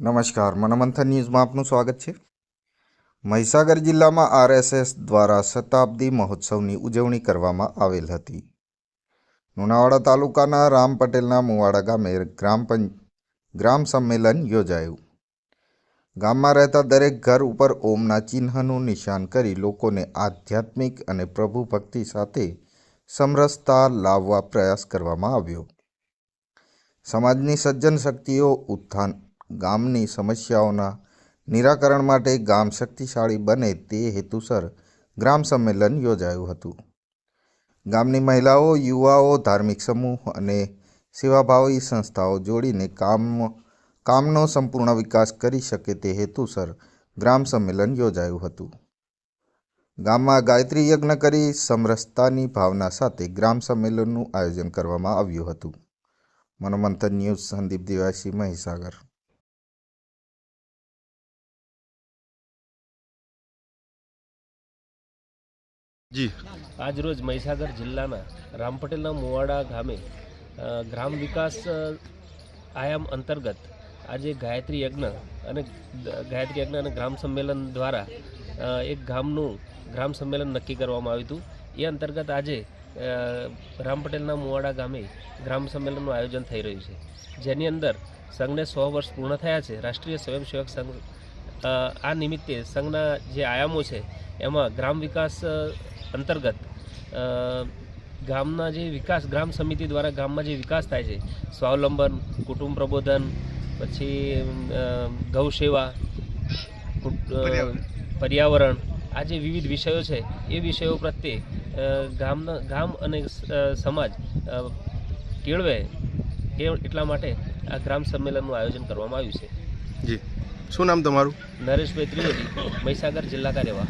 નમસ્કાર મનમંથન ન્યૂઝમાં આપનું સ્વાગત છે. મહીસાગર જિલ્લામાં આરએસએસ દ્વારા શતાબ્દી મહોત્સવની ઉજવણી કરવામાં આવેલ હતી. લુણાવાડા તાલુકાના રામ પટેલના મુવાડા ગામે ગ્રામ પંચ, ગ્રામ સંમેલન યોજાયું. ગામમાં રહેતા દરેક ઘર ઉપર ઓમના ચિહ્નનું નિશાન કરી લોકોને આધ્યાત્મિક અને પ્રભુ ભક્તિ સાથે સમરસતા લાવવા પ્રયાસ કરવામાં આવ્યો. સમાજની સજ્જન શક્તિઓ ઉત્થાન ગામની સમસ્યાઓના નિરાકરણ માટે ગામ શક્તિશાળી બને તે હેતુસર ગ્રામ સંમેલન યોજાયું હતું. ગામની મહિલાઓ, યુવાઓ, ધાર્મિક સમૂહ અને સેવાભાવી સંસ્થાઓ જોડીને કામ, કામનો સંપૂર્ણ વિકાસ કરી શકે તે હેતુસર ગ્રામ સંમેલન યોજાયું હતું. ગામમાં ગાયત્રી યજ્ઞ કરી સમરસતાની ભાવના સાથે ગ્રામ સંમેલનનું આયોજન કરવામાં આવ્યું હતું. મનોમંથન ન્યૂઝ સંદીપ દિવાસી મહીસાગર. જી. આજ રોજ મહીસાગર જિલ્લાના રામપટેલના મુવાડા ગામે ગ્રામ વિકાસ આયામ અંતર્ગત આજે ગાયત્રી યજ્ઞ અને ગાયત્રી યજ્ઞ અને ગ્રામ સંમેલન દ્વારા એક ગામનું ગ્રામ સંમેલન નક્કી કરવામાં આવ્યું હતું. એ અંતર્ગત આજે રામ રામપટેલના મુવાડા ગામે ગ્રામ સંમેલનનું આયોજન થઈ રહ્યું છે. જેની અંદર સંઘને સો વર્ષ પૂર્ણ થયા છે. રાષ્ટ્રીય સ્વયંસેવક સંઘ આ નિમિત્તે સંઘના જે આયામો છે, એમાં ગ્રામ વિકાસ અંતર્ગત ગામના જે વિકાસ ગ્રામ સમિતિ દ્વારા ગામમાં જે વિકાસ થાય છે સ્વાવલંબન કુટુંબ પ્રબોધન પછી ગૌસેવા ગૌ સેવા પર્યાવરણ. આ જે વિવિધ વિષયો છે એ વિષયો પ્રત્યે ગામના ગામ અને સમાજ કેળવે એટલા માટે આ ગ્રામ સંમેલનનું આયોજન કરવામાં આવ્યું છે. જી. શું નામ તમારું? નરેશભાઈ ત્રિવેદી મહીસાગર જિલ્લા કાર્યવાહ